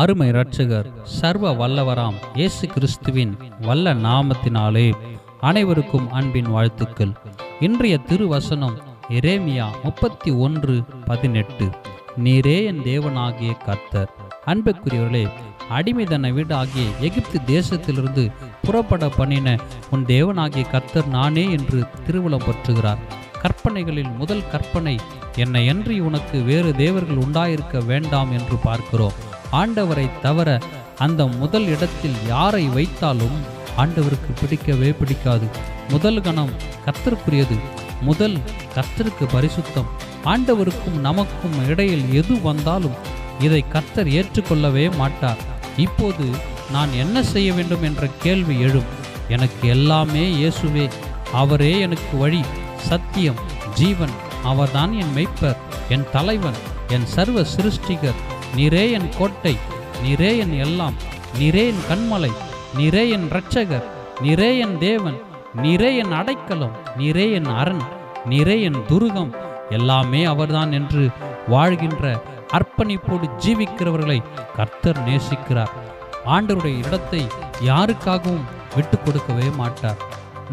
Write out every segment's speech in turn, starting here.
அருமை இரட்சகர் சர்வ வல்லவராம் இயேசு கிறிஸ்துவின் வல்ல நாமத்தினாலே அனைவருக்கும் அன்பின் வாழ்த்துக்கள். இன்றைய திருவசனம் எரேமியா முப்பத்தி ஒன்று பதினெட்டு. நீரே என் தேவனாகிய கர்த்தர். அன்புக்குரியவர்களே அடிமைதன வீடாகிய எகிப்து தேசத்திலிருந்து புறப்பட பண்ணின உன் தேவனாகிய கர்த்தர் நானே என்று திருவுளம் பற்றுகிறார். கற்பனைகளில் முதல் கற்பனை என்னை அன்றி உனக்கு வேறு தேவர்கள் உண்டாயிருக்க வேண்டாம் என்று பார்க்கிறோம். ஆண்டவரை தவிர அந்த முதல் இடத்தில் யாரை வைத்தாலும் ஆண்டவருக்கு பிடிக்கவே பிடிக்காது. முதல் கணம் கத்தருக்குரியது முதல் கத்தருக்கு பரிசுத்தம். ஆண்டவருக்கும் நமக்கும் இடையில் எது வந்தாலும் இதை கத்தர் ஏற்றுக்கொள்ளவே மாட்டார். இப்போது நான் என்ன செய்ய வேண்டும் என்ற கேள்வி எழும். எனக்கு எல்லாமே இயேசுவே அவரே எனக்கு வழி சத்தியம் ஜீவன் அவர்தான் என் மெய்ப்பர் என் தலைவன் என் சர்வ சிருஷ்டிகர். நீரே என் கோட்டை நீரே என் எல்லாம் நீரே என் கண்மலை நீரே என் இரட்சகர் நீரே என் தேவன் நீரே என் அடைக்கலம் நீரே என் அரண் நீரே என் துருகம். எல்லாமே அவர்தான் என்று வாழ்கின்ற அர்ப்பணிப்போடு ஜீவிக்கிறவர்களை கர்த்தர் நேசிக்கிறார். ஆண்டவருடைய இடத்தை யாருக்காகவும் விட்டு கொடுக்கவே மாட்டார்.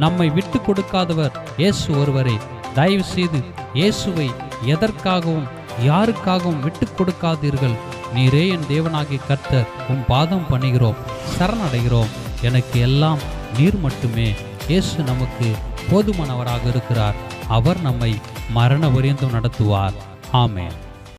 நம்மை விட்டு கொடுக்காதவர் இயேசு ஒருவரே. தயவு செய்து இயேசுவை எதற்காகவும் யாருக்காகவும் விட்டு கொடுக்காதீர்கள். நீரே என் தேவனாகிய கர்த்தர் உன் பாதம் பண்ணுகிறோம் சரணடைகிறோம். எனக்கு எல்லாம் நீர் மட்டுமே. இயேசு நமக்கு போதுமானவராக இருக்கிறார். அவர் நம்மை மரண பரியந்தம் நடத்துவார். ஆமேன்.